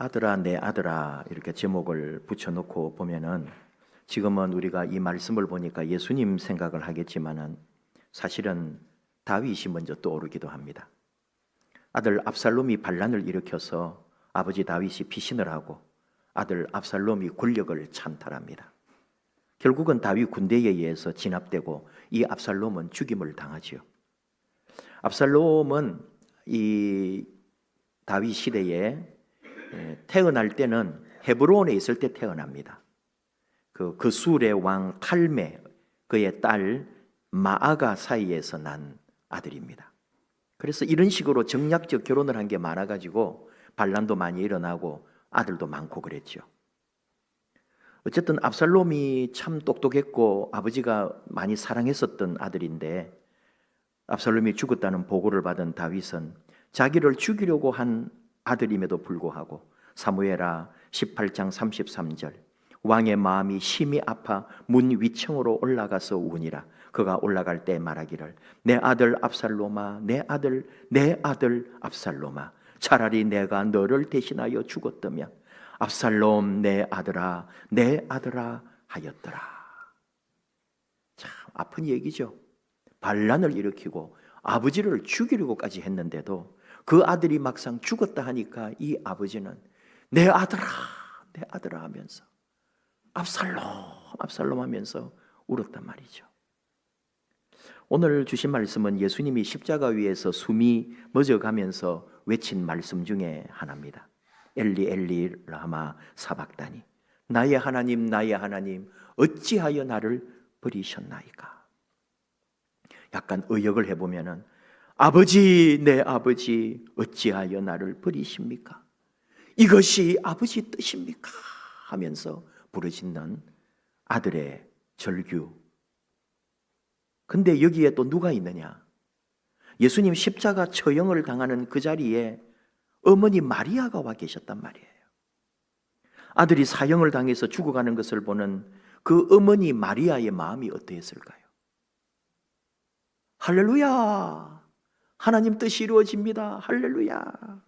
아들아 내 아들아 이렇게 제목을 붙여놓고 보면은 지금은 우리가 이 말씀을 보니까 예수님 생각을 하겠지만은 사실은 다윗이 먼저 떠오르기도 합니다. 아들 압살롬이 반란을 일으켜서 아버지 다윗이 피신을 하고 아들 압살롬이 권력을 찬탈합니다. 결국은 다윗 군대에 의해서 진압되고 이 압살롬은 죽임을 당하지요. 압살롬은 이 다윗 시대에 에, 태어날 때는 헤브론에 있을 때 태어납니다. 그 그술의 왕 탈메 그의 딸 마아가 사이에서 난 아들입니다. 그래서 이런 식으로 정략적 결혼을 한 게 많아가지고 반란도 많이 일어나고 아들도 많고 그랬죠. 어쨌든 압살롬이 참 똑똑했고 아버지가 많이 사랑했었던 아들인데 압살롬이 죽었다는 보고를 받은 다윗은 자기를 죽이려고 한 아들임에도 불구하고 사무엘하 18장 33절 왕의 마음이 심히 아파 문 위층으로 올라가서 우니라. 그가 올라갈 때 말하기를 내 아들 압살롬아 내 아들 내 아들 압살롬아 차라리 내가 너를 대신하여 죽었다면 압살롬 내 아들아 내 아들아 하였더라. 참 아픈 얘기죠. 반란을 일으키고 아버지를 죽이려고까지 했는데도 그 아들이 막상 죽었다 하니까 이 아버지는 내 아들아, 내 아들아 하면서 압살롬, 압살롬 하면서 울었단 말이죠. 오늘 주신 말씀은 예수님이 십자가 위에서 숨이 멎어가면서 외친 말씀 중에 하나입니다. 엘리 엘리 라마 사박다니 나의 하나님 나의 하나님 어찌하여 나를 버리셨나이까 약간 의역을 해보면은 아버지 내 아버지 어찌하여 나를 버리십니까? 이것이 아버지 뜻입니까? 하면서 부르짖는 아들의 절규. 근데 여기에 또 누가 있느냐? 예수님 십자가 처형을 당하는 그 자리에 어머니 마리아가 와 계셨단 말이에요. 아들이 사형을 당해서 죽어가는 것을 보는 그 어머니 마리아의 마음이 어떠했을까요? 할렐루야! 하나님 뜻이 이루어집니다. 할렐루야!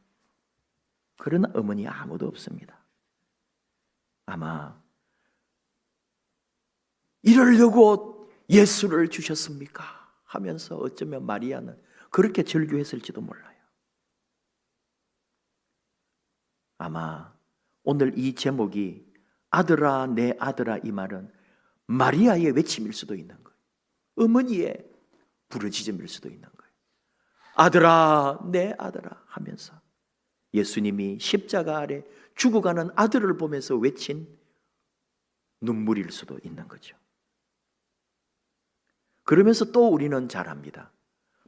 그러나 어머니 아무도 없습니다. 아마 이러려고 예수를 주셨습니까? 하면서 어쩌면 마리아는 그렇게 절규했을지도 몰라요. 아마 오늘 이 제목이 아들아 내 아들아 이 말은 마리아의 외침일 수도 있는 거예요. 어머니의 부르짖음일 수도 있는 거예요. 아들아 내 아들아 하면서 예수님이 십자가 아래 죽어가는 아들을 보면서 외친 눈물일 수도 있는 거죠. 그러면서 또 우리는 잘 압니다.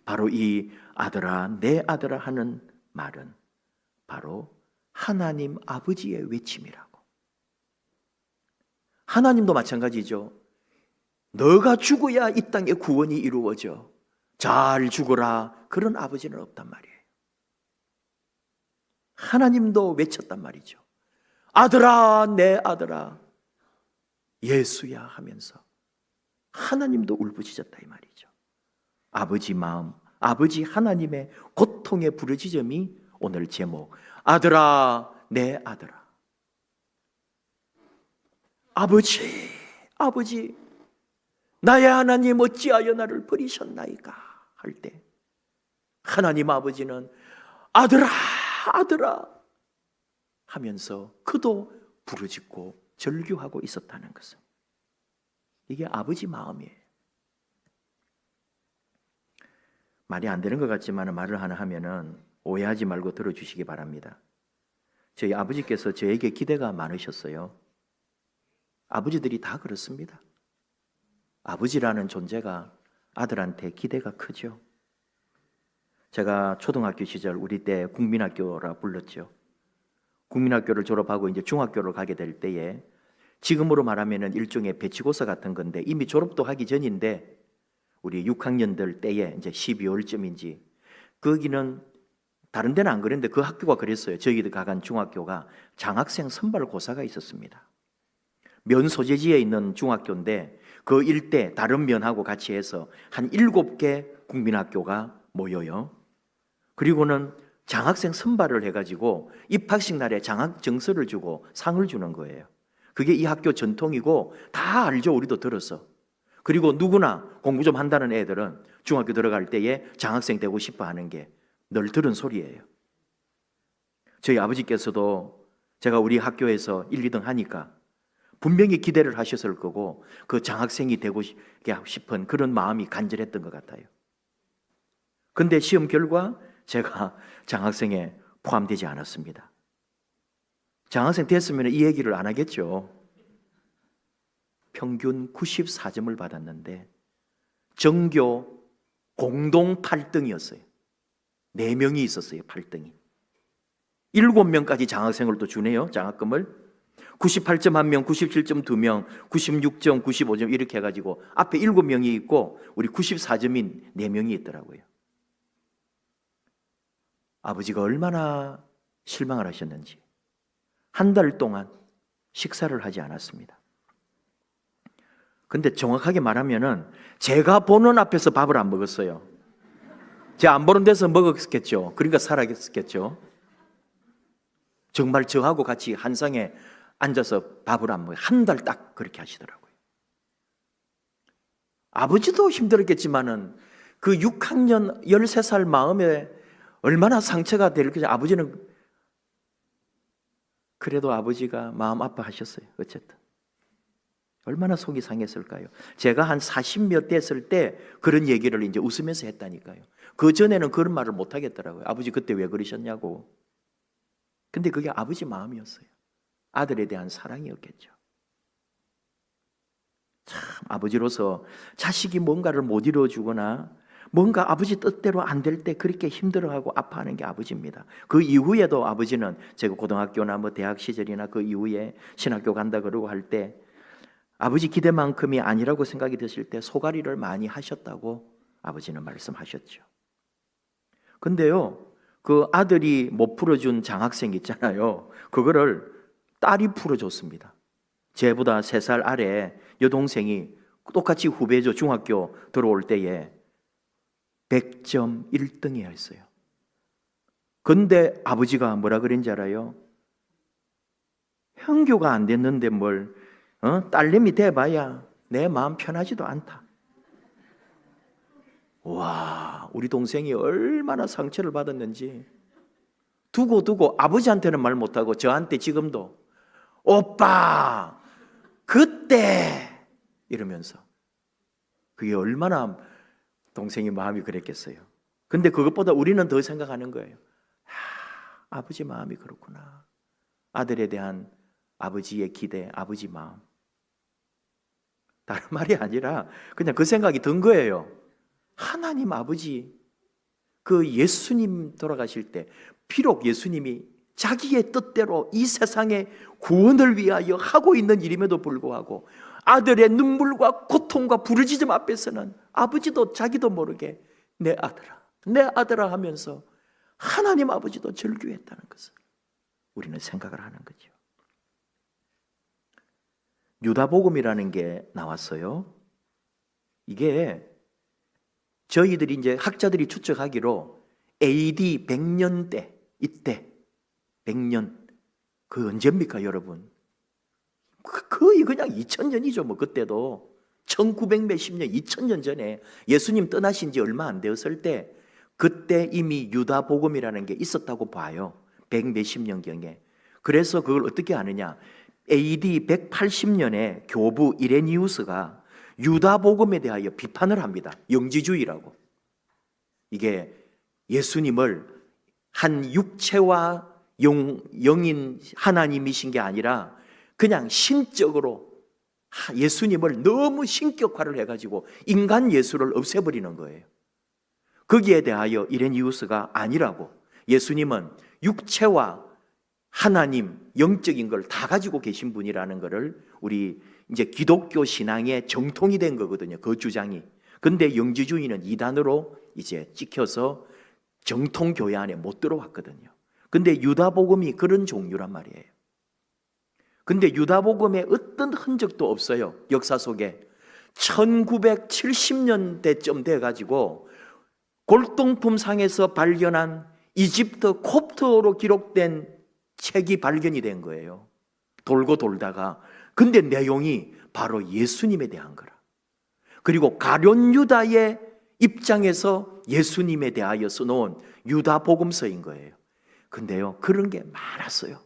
바로 이 아들아, 내 아들아 하는 말은 바로 하나님 아버지의 외침이라고. 하나님도 마찬가지죠. 너가 죽어야 이 땅에 구원이 이루어져. 잘 죽어라. 그런 아버지는 없단 말이에요. 하나님도 외쳤단 말이죠. 아들아, 내 아들아, 예수야 하면서 하나님도 울부짖었다 이 말이죠. 아버지 마음, 아버지 하나님의 고통의 부르짖음이 오늘 제목 아들아, 내 아들아. 아버지, 아버지, 나의 하나님 어찌하여 나를 버리셨나이까 할 때 하나님 아버지는 아들아, 아들아 하면서 그도 부르짖고 절규하고 있었다는 것은 이게 아버지 마음이에요. 말이 안 되는 것 같지만 말을 하나 하면은 오해하지 말고 들어주시기 바랍니다. 저희 아버지께서 저에게 기대가 많으셨어요. 아버지들이 다 그렇습니다. 아버지라는 존재가 아들한테 기대가 크죠. 제가 초등학교 시절 우리 때 국민학교라 불렀죠. 국민학교를 졸업하고 이제 중학교를 가게 될 때에 지금으로 말하면은 일종의 배치고사 같은 건데 이미 졸업도 하기 전인데 우리 6학년들 때에 이제 12월쯤인지 거기는 다른 데는 안 그랬는데 그 학교가 그랬어요. 저희들 가간 중학교가 장학생 선발 고사가 있었습니다. 면 소재지에 있는 중학교인데 그 일대 다른 면하고 같이 해서 한 일곱 개 국민학교가 모여요. 그리고는 장학생 선발을 해가지고 입학식 날에 장학 증서를 주고 상을 주는 거예요. 그게 이 학교 전통이고 다 알죠. 우리도 들었어. 그리고 누구나 공부 좀 한다는 애들은 중학교 들어갈 때에 장학생 되고 싶어 하는 게 늘 들은 소리예요. 저희 아버지께서도 제가 우리 학교에서 1, 2등 하니까 분명히 기대를 하셨을 거고 그 장학생이 되고 싶은 그런 마음이 간절했던 것 같아요. 근데 시험 결과 제가 장학생에 포함되지 않았습니다. 장학생 됐으면 이 얘기를 안 하겠죠. 평균 94점을 받았는데 정교 공동 8등이었어요. 4명이 있었어요, 8등이. 7명까지 장학생을 또 주네요, 장학금을. 98점 1명, 97점 2명, 96점, 95점 이렇게 해가지고 앞에 7명이 있고 우리 94점인 4명이 있더라고요. 아버지가 얼마나 실망을 하셨는지 한 달 동안 식사를 하지 않았습니다. 근데 정확하게 말하면은 제가 보는 앞에서 밥을 안 먹었어요. 제가 안 보는 데서 먹었겠죠. 그러니까 살아겠겠죠. 정말 저하고 같이 한 상에 앉아서 밥을 안 먹어요. 한 달 딱 그렇게 하시더라고요. 아버지도 힘들었겠지만은 그 6학년 13살 마음에 얼마나 상처가 될지 아버지는 그래도 아버지가 마음 아파하셨어요. 어쨌든. 얼마나 속이 상했을까요? 제가 한 40몇 됐을 때 그런 얘기를 이제 웃으면서 했다니까요. 그 전에는 그런 말을 못 하겠더라고요. 아버지 그때 왜 그러셨냐고. 근데 그게 아버지 마음이었어요. 아들에 대한 사랑이었겠죠. 참 아버지로서 자식이 뭔가를 못 이루어주거나 뭔가 아버지 뜻대로 안 될 때 그렇게 힘들어하고 아파하는 게 아버지입니다. 그 이후에도 아버지는 제가 고등학교나 뭐 대학 시절이나 그 이후에 신학교 간다 그러고 할 때 아버지 기대만큼이 아니라고 생각이 드실 때 소가리를 많이 하셨다고 아버지는 말씀하셨죠. 근데요, 그 아들이 못 풀어준 장학생 있잖아요. 그거를 딸이 풀어줬습니다. 제보다 세살 아래 여동생이 똑같이 후배죠. 중학교 들어올 때에 100점 1등이야 했어요. 근데 아버지가 뭐라 그랬는지 알아요? 형교가 안 됐는데 뭘 어? 딸내미 돼봐야 내 마음 편하지도 않다. 와, 우리 동생이 얼마나 상처를 받았는지 두고 두고 아버지한테는 말 못하고 저한테 지금도 오빠 그때 이러면서 그게 얼마나 동생이 마음이 그랬겠어요. 근데 그것보다 우리는 더 생각하는 거예요. 아, 아버지 마음이 그렇구나. 아들에 대한 아버지의 기대, 아버지 마음. 다른 말이 아니라 그냥 그 생각이 든 거예요. 하나님 아버지, 그 예수님 돌아가실 때, 비록 예수님이 자기의 뜻대로 이 세상의 구원을 위하여 하고 있는 일임에도 불구하고 아들의 눈물과 고통과 부르짖음 앞에서는 아버지도 자기도 모르게 내 아들아, 내 아들아 하면서 하나님 아버지도 절규했다는 것을 우리는 생각을 하는 거죠. 유다복음이라는 게 나왔어요. 이게 저희들이 이제 학자들이 추측하기로 AD 100년 대 이때 100년 그 언제입니까, 여러분? 그- 거의 그냥 2000년이죠, 뭐 그때도 1900 몇십 년, 2000년 전에 예수님 떠나신 지 얼마 안 되었을 때 그때 이미 유다 복음이라는 게 있었다고 봐요. 100 몇십 년 경에. 그래서 그걸 어떻게 아느냐? AD 180년에 교부 이레니우스가 유다 복음에 대하여 비판을 합니다. 영지주의라고. 이게 예수님을 한 육체와 영, 영인 하나님이신 게 아니라 그냥 신적으로 하- 예수님을 너무 신격화를 해가지고 인간 예수를 없애버리는 거예요. 거기에 대하여 이레니우스가 아니라고 예수님은 육체와 하나님 영적인 걸 다 가지고 계신 분이라는 것을 우리 이제 기독교 신앙의 정통이 된 거거든요. 그 주장이. 근데 영지주의는 이단으로 이제 찍혀서 정통 교회 안에 못 들어왔거든요. 근데 유다복음이 그런 종류란 말이에요. 근데 유다복음에 어떤 흔적도 없어요. 역사 속에. 1970년대쯤 돼가지고 골동품 상에서 발견한 이집트 콥트어로 기록된 책이 발견이 된 거예요. 돌고 돌다가 근데 내용이 바로 예수님에 대한 거라. 그리고 가룟 유다의 입장에서 예수님에 대하여 써놓은 유다 복음서인 거예요. 근데요, 그런 게 많았어요.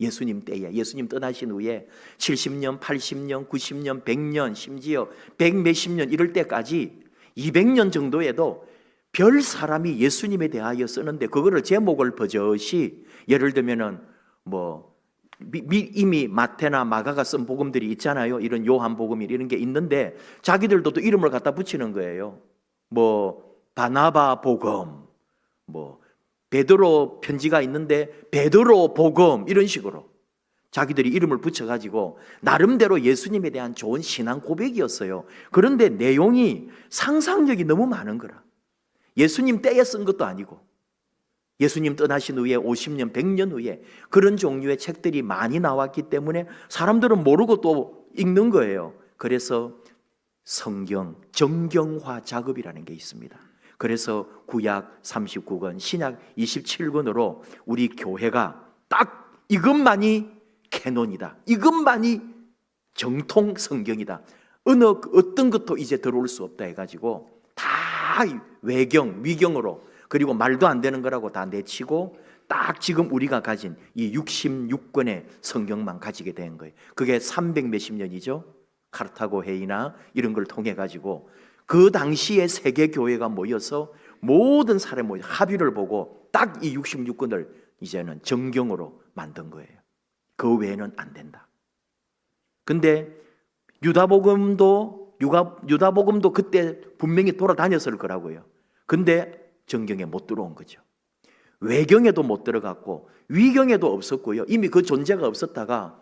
예수님 때에, 예수님 떠나신 후에 70년, 80년, 90년, 100년, 심지어 100 몇십 년 이럴 때까지 200년 정도에도 별 사람이 예수님에 대하여 쓰는데 그거를 제목을 버젓이 예를 들면은 뭐 이미 마태나 마가가 쓴 복음들이 있잖아요. 이런 요한 복음 이런 게 있는데 자기들도 또 이름을 갖다 붙이는 거예요. 뭐 바나바 복음, 뭐 베드로 편지가 있는데 베드로 복음 이런 식으로 자기들이 이름을 붙여가지고 나름대로 예수님에 대한 좋은 신앙 고백이었어요. 그런데 내용이 상상력이 너무 많은 거라. 예수님 때에 쓴 것도 아니고 예수님 떠나신 후에 50년, 100년 후에 그런 종류의 책들이 많이 나왔기 때문에 사람들은 모르고 또 읽는 거예요. 그래서 성경 정경화 작업이라는 게 있습니다. 그래서 구약 39권, 신약 27권으로 우리 교회가 딱 이것만이 캐논이다. 이것만이 정통 성경이다. 어느 어떤 것도 이제 들어올 수 없다 해가지고 다 외경, 위경으로 그리고 말도 안 되는 거라고 다 내치고 딱 지금 우리가 가진 이 66권의 성경만 가지게 된 거예요. 그게 300 몇십 년이죠. 카르타고 회의나 이런 걸 통해 가지고 그 당시에 세계 교회가 모여서 모든 모여 합의를 보고 딱 이 66권을 이제는 정경으로 만든 거예요. 그 외에는 안 된다. 근데 유다복음도 유가, 유다복음도 그때 분명히 돌아다녔을 거라고요. 근데 정경에 못 들어온 거죠. 외경에도 못 들어갔고 위경에도 없었고요. 이미 그 존재가 없었다가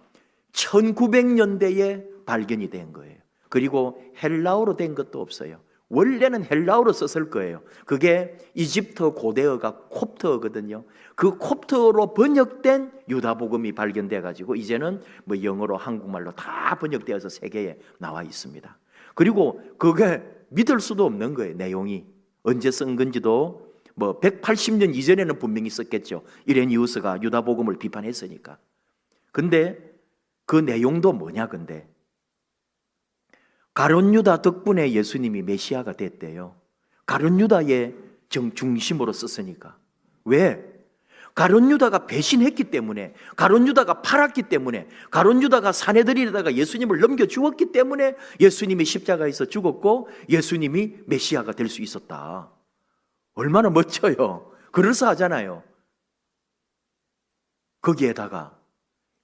1900년대에 발견이 된 거예요. 그리고 헬라어로 된 것도 없어요. 원래는 헬라어로 썼을 거예요. 그게 이집트 고대어가 콥트어거든요. 그 콥트어로 번역된 유다복음이 발견돼 가지고 이제는 뭐 영어로 한국말로 다 번역되어서 세계에 나와 있습니다. 그리고 그게 믿을 수도 없는 거예요. 내용이 언제 쓴 건지도 뭐 180년 이전에는 분명히 썼겠죠. 이레니우스가 유다복음을 비판했으니까. 근데 그 내용도 뭐냐 근데 가론 유다 덕분에 예수님이 메시아가 됐대요. 가론 유다의 정 중심으로 썼으니까. 왜? 가론 유다가 배신했기 때문에, 가론 유다가 팔았기 때문에, 가론 유다가 사내들이다가 예수님을 넘겨 주었기 때문에 예수님이 십자가에서 죽었고 예수님이 메시아가 될 수 있었다. 얼마나 멋져요. 그럴싸하잖아요. 거기에다가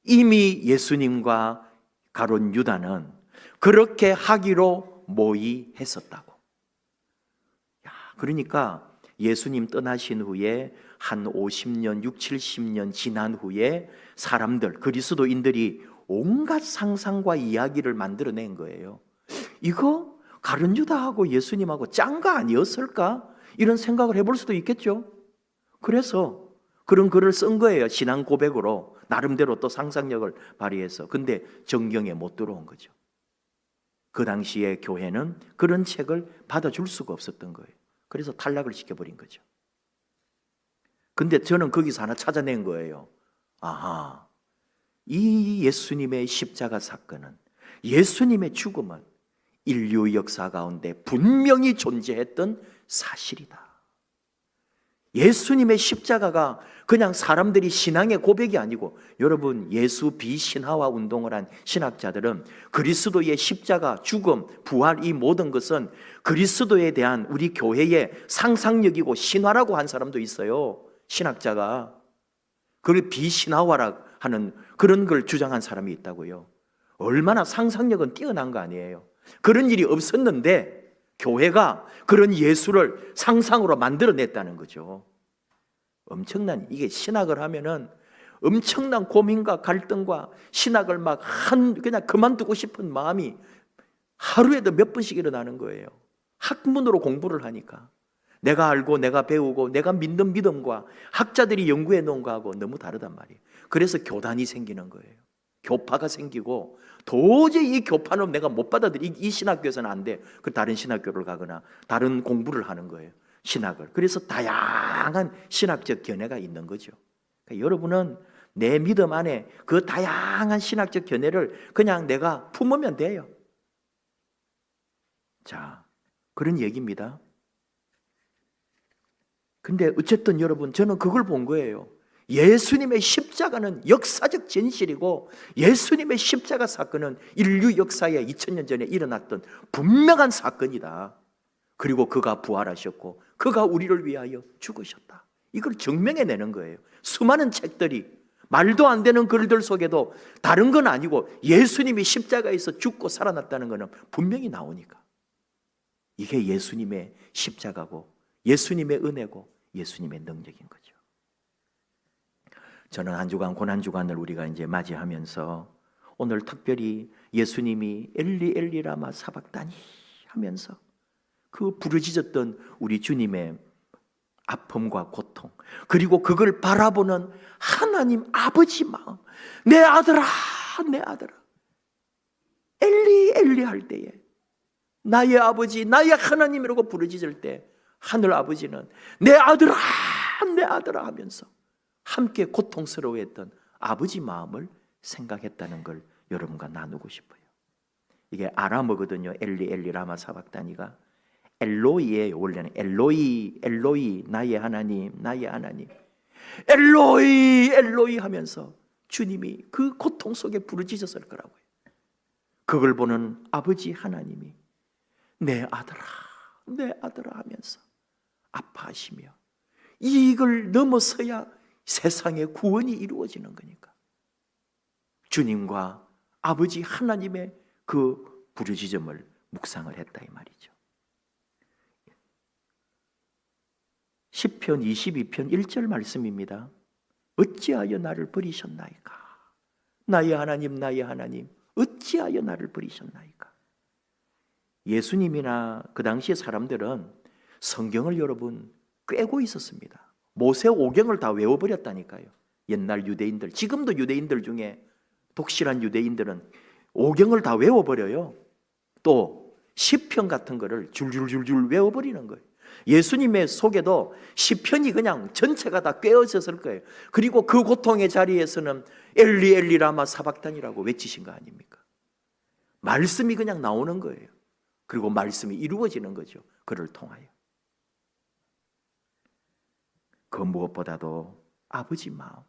이미 예수님과 가론 유다는 그렇게 하기로 모의했었다고. 야, 그러니까 예수님 떠나신 후에 한 50년, 6, 70년 지난 후에 사람들, 그리스도인들이 온갖 상상과 이야기를 만들어낸 거예요. 이거 가룟 유다하고 예수님하고 짠가 아니었을까? 이런 생각을 해볼 수도 있겠죠. 그래서 그런 글을 쓴 거예요. 신앙 고백으로 나름대로 또 상상력을 발휘해서. 근데 정경에 못 들어온 거죠. 그 당시에 교회는 그런 책을 받아줄 수가 없었던 거예요. 그래서 탈락을 시켜버린 거죠. 근데 저는 거기서 하나 찾아낸 거예요. 아하, 이 예수님의 십자가 사건은 예수님의 죽음은 인류 역사 가운데 분명히 존재했던 사실이다. 예수님의 십자가가 그냥 사람들이 신앙의 고백이 아니고 여러분 예수 비신화와 운동을 한 신학자들은 그리스도의 십자가, 죽음, 부활 이 모든 것은 그리스도에 대한 우리 교회의 상상력이고 신화라고 한 사람도 있어요. 신학자가 그걸 비신화화라 하는 그런 걸 주장한 사람이 있다고요. 얼마나 상상력은 뛰어난 거 아니에요. 그런 일이 없었는데 교회가 그런 예수를 상상으로 만들어냈다는 거죠. 엄청난 이게 신학을 하면은 엄청난 고민과 갈등과 신학을 막 한 그냥 그만두고 싶은 마음이 하루에도 몇 번씩 일어나는 거예요. 학문으로 공부를 하니까 내가 알고 내가 배우고 내가 믿는 믿음과 학자들이 연구해 놓은 거하고 너무 다르단 말이에요. 그래서 교단이 생기는 거예요. 교파가 생기고 도저히 이 교파는 내가 못 받아들이 이 신학교에서는 안 돼. 그 다른 신학교를 가거나 다른 공부를 하는 거예요. 신학을. 그래서 다양한 신학적 견해가 있는 거죠. 그러니까 여러분은 내 믿음 안에 그 다양한 신학적 견해를 그냥 내가 품으면 돼요. 자, 그런 얘기입니다. 근데 어쨌든 여러분, 저는 그걸 본 거예요. 예수님의 십자가는 역사적 진실이고 예수님의 십자가 사건은 인류 역사에 2000년 전에 일어났던 분명한 사건이다. 그리고 그가 부활하셨고 그가 우리를 위하여 죽으셨다. 이걸 증명해 내는 거예요. 수많은 책들이 말도 안 되는 글들 속에도 다른 건 아니고 예수님이 십자가에서 죽고 살아났다는 것은 분명히 나오니까. 이게 예수님의 십자가고 예수님의 은혜고 예수님의 능력인 거죠. 저는 한 주간 고난 주간을 우리가 이제 맞이하면서 오늘 특별히 예수님이 엘리 엘리라마 사박다니 하면서 그 부르짖었던 우리 주님의 아픔과 고통 그리고 그걸 바라보는 하나님 아버지 마음 내 아들아 내 아들아. 엘리 엘리 할 때에 나의 아버지 나의 하나님이라고 부르짖을 때 하늘 아버지는 내 아들아 내 아들아 하면서 함께 고통스러워했던 아버지 마음을 생각했다는 걸 여러분과 나누고 싶어요. 이게 아람어거든요. 엘리 엘리 라마 사박다니가 엘로이예요. 원래는 엘로이 엘로이 나의 하나님 나의 하나님 엘로이 엘로이 하면서 주님이 그 고통 속에 부르짖었을 거라고요. 그걸 보는 아버지 하나님이 내 아들아 내 아들아 하면서 아파하시며 이걸 넘어서야 세상의 구원이 이루어지는 거니까. 주님과 아버지 하나님의 그 부르짖음을 묵상을 했다 이 말이죠. 10편 22편 1절 말씀입니다. 어찌하여 나를 버리셨나이까? 나의 하나님 나의 하나님 어찌하여 나를 버리셨나이까? 예수님이나 그 당시의 사람들은 성경을 여러분 꿰고 있었습니다. 모세 오경을 다 외워버렸다니까요. 옛날 유대인들, 지금도 유대인들 중에 독실한 유대인들은 오경을 다 외워버려요. 또 시편 같은 거를 줄줄줄줄 외워버리는 거예요. 예수님의 속에도 시편이 그냥 전체가 다 꿰어졌을 거예요. 그리고 그 고통의 자리에서는 엘리 엘리 라마 사박단이라고 외치신 거 아닙니까? 말씀이 그냥 나오는 거예요. 그리고 말씀이 이루어지는 거죠. 그를 통하여. 그 무엇보다도 아버지 마음,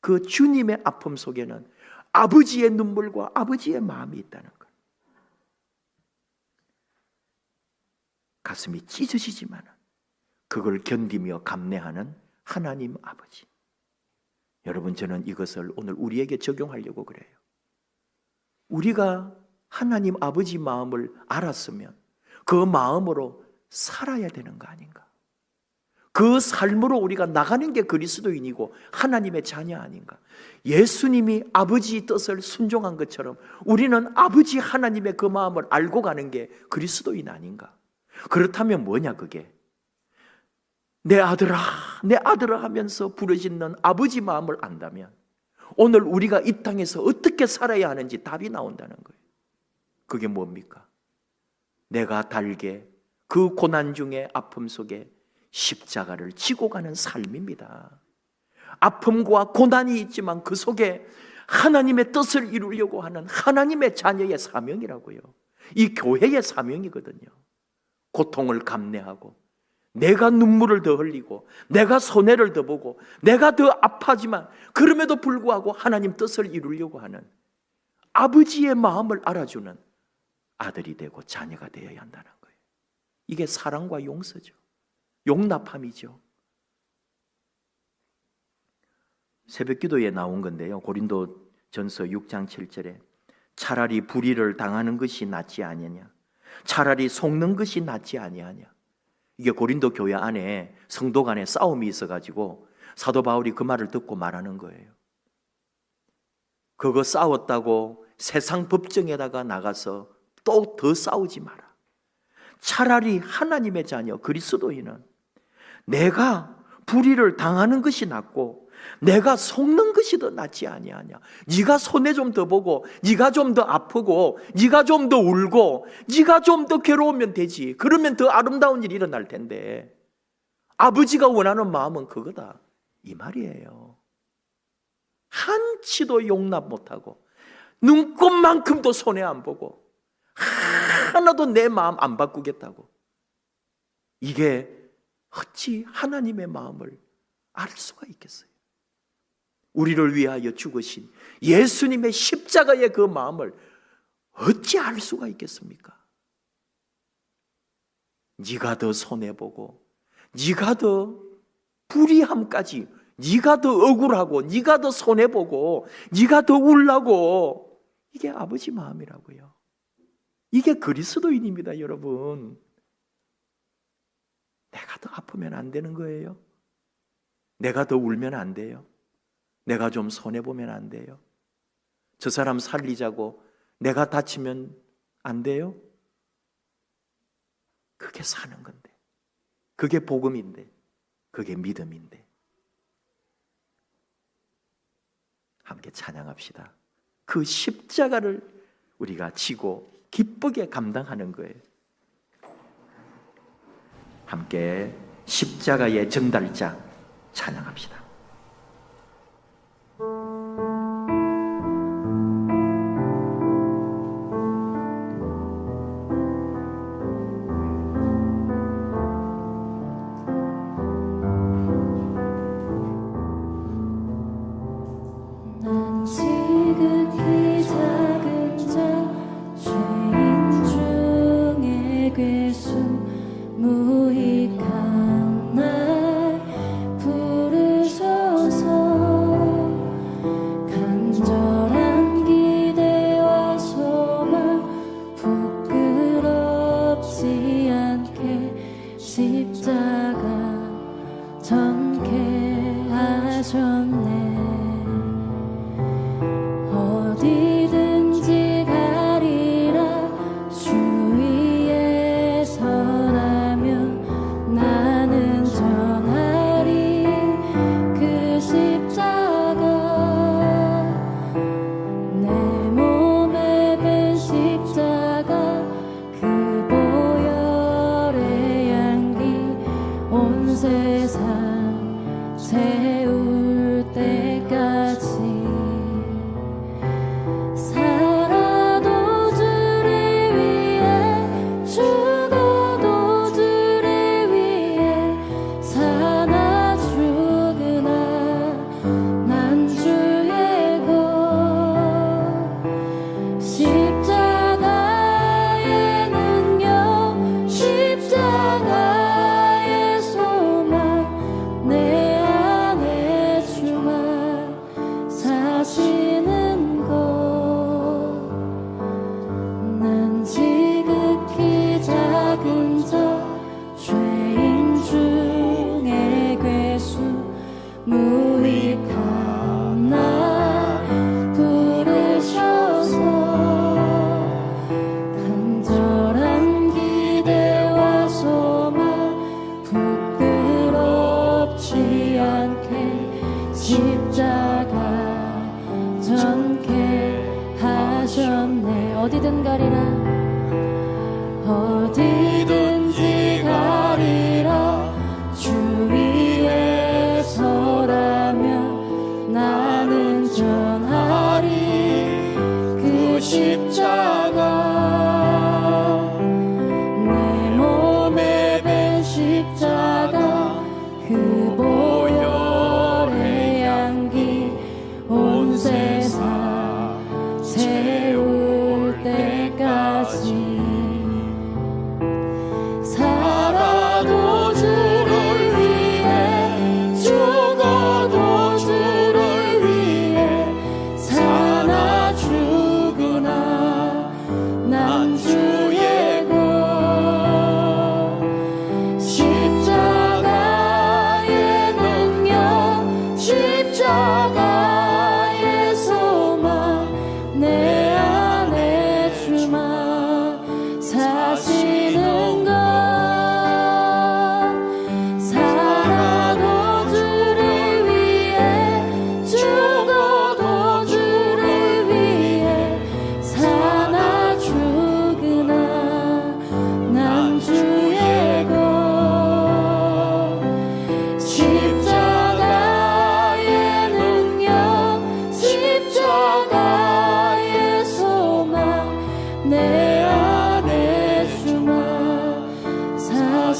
그 주님의 아픔 속에는 아버지의 눈물과 아버지의 마음이 있다는 것. 가슴이 찢어지지만 그걸 견디며 감내하는 하나님 아버지. 여러분 저는 이것을 오늘 우리에게 적용하려고 그래요. 우리가 하나님 아버지 마음을 알았으면 그 마음으로 살아야 되는 거 아닌가? 그 삶으로 우리가 나가는 게 그리스도인이고 하나님의 자녀 아닌가? 예수님이 아버지 뜻을 순종한 것처럼 우리는 아버지 하나님의 그 마음을 알고 가는 게 그리스도인 아닌가? 그렇다면 뭐냐 그게? 내 아들아, 내 아들아 하면서 부르짖는 아버지 마음을 안다면 오늘 우리가 이 땅에서 어떻게 살아야 하는지 답이 나온다는 거예요. 그게 뭡니까? 내가 달게 그 고난 중에 아픔 속에 십자가를 지고 가는 삶입니다. 아픔과 고난이 있지만 그 속에 하나님의 뜻을 이루려고 하는 하나님의 자녀의 사명이라고요. 이 교회의 사명이거든요. 고통을 감내하고 내가 눈물을 더 흘리고 내가 손해를 더 보고 내가 더 아파지만 그럼에도 불구하고 하나님 뜻을 이루려고 하는 아버지의 마음을 알아주는 아들이 되고 자녀가 되어야 한다는 거예요. 이게 사랑과 용서죠. 용납함이죠. 새벽 기도에 나온 건데요. 고린도 전서 6장 7절에 차라리 불의를 당하는 것이 낫지 아니냐. 차라리 속는 것이 낫지 아니하냐. 이게 고린도 교회 안에 성도 간에 싸움이 있어 가지고 사도 바울이 그 말을 듣고 말하는 거예요. 그거 싸웠다고 세상 법정에다가 나가서 또 더 싸우지 마라. 차라리 하나님의 자녀 그리스도인은 내가 불의를 당하는 것이 낫고 내가 속는 것이 더 낫지 아니하냐. 네가 손해 좀 더 보고 네가 좀 더 아프고 네가 좀 더 울고 네가 좀 더 괴로우면 되지. 그러면 더 아름다운 일이 일어날 텐데. 아버지가 원하는 마음은 그거다. 이 말이에요. 한치도 용납 못하고 눈곱만큼도 손해 안 보고 하나도 내 마음 안 바꾸겠다고. 이게 어찌 하나님의 마음을 알 수가 있겠어요? 우리를 위하여 죽으신 예수님의 십자가의 그 마음을 어찌 알 수가 있겠습니까? 네가 더 손해 보고 네가 더 불의함까지 네가 더 억울하고 네가 더 손해 보고 네가 더 울라고 이게 아버지 마음이라고요. 이게 그리스도인입니다, 여러분. 내가 더 아프면 안 되는 거예요. 내가 더 울면 안 돼요. 내가 좀 손해 보면 안 돼요. 저 사람 살리자고 내가 다치면 안 돼요. 그게 사는 건데. 그게 복음인데. 그게 믿음인데. 함께 찬양합시다. 그 십자가를 우리가 지고 기쁘게 감당하는 거예요. 함께 십자가의 전달자 찬양합시다.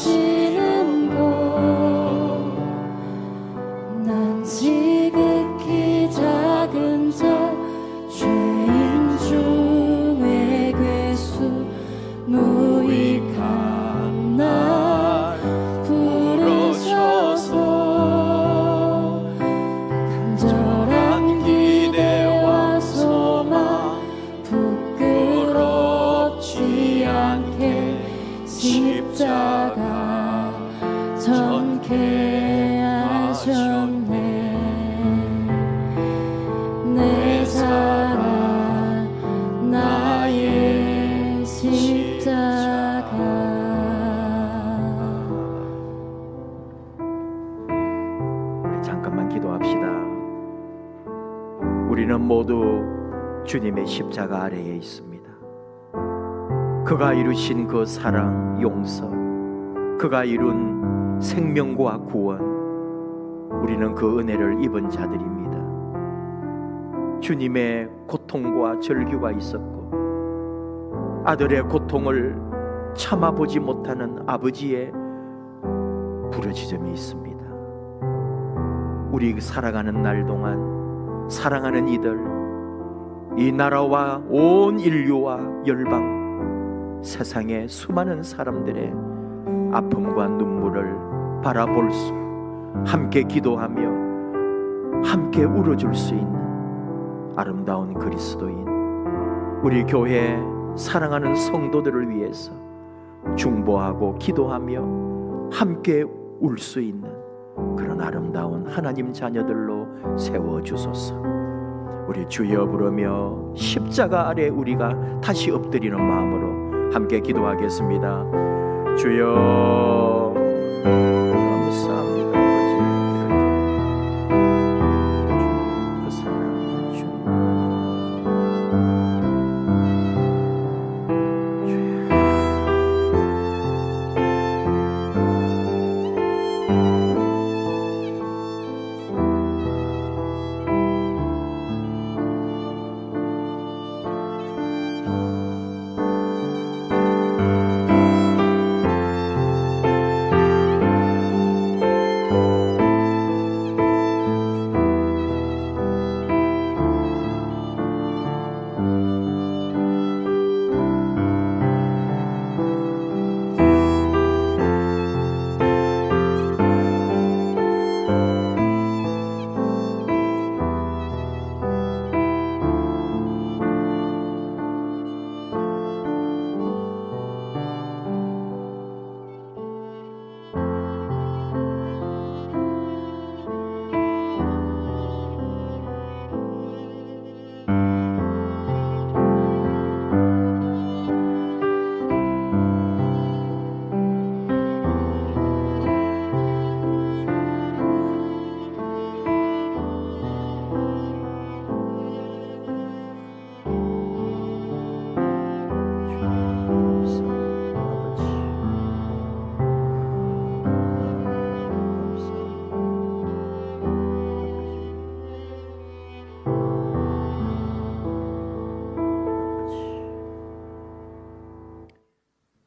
nós. 십자가 아래에 있습니다. 그가 이루신 그 사랑, 용서, 그가 이룬 생명과 구원, 우리는 그 은혜를 입은 자들입니다. 주님의 고통과 절규가 있었고, 아들의 고통을 참아보지 못하는 아버지의 부르짖음이 있습니다. 우리 살아가는 날 동안 사랑하는 이들, 이 나라와 온 인류와 열방, 세상의 수많은 사람들의 아픔과 눈물을 바라볼 수, 함께 기도하며 함께 울어줄 수 있는 아름다운 그리스도인, 우리 교회 사랑하는 성도들을 위해서 중보하고 기도하며 함께 울 수 있는 그런 아름다운 하나님 자녀들로 세워 주소서. 우리 주여 부르며 십자가 아래 우리가 다시 엎드리는 마음으로 함께 기도하겠습니다. 주여 감사합니다.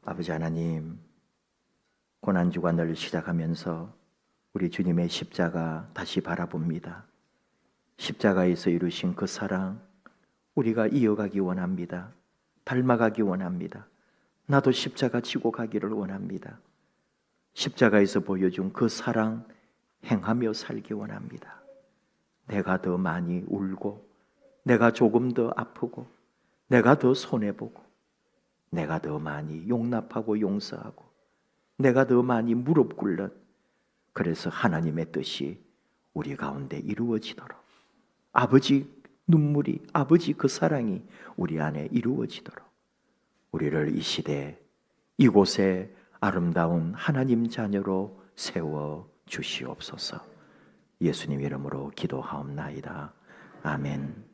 아버지 하나님, 고난주간을 시작하면서 우리 주님의 십자가 다시 바라봅니다. 십자가에서 이루신 그 사랑, 우리가 이어가기 원합니다. 닮아가기 원합니다. 나도 십자가 지고 가기를 원합니다. 십자가에서 보여준 그 사랑 행하며 살기 원합니다. 내가 더 많이 울고, 내가 조금 더 아프고, 내가 더 손해보고, 내가 더 많이 용납하고 용서하고, 내가 더 많이 무릎 꿇는, 그래서 하나님의 뜻이 우리 가운데 이루어지도록, 아버지 눈물이, 아버지 그 사랑이 우리 안에 이루어지도록, 우리를 이 시대, 이곳에 아름다운 하나님 자녀로 세워 주시옵소서. 예수님 이름으로 기도하옵나이다. 아멘.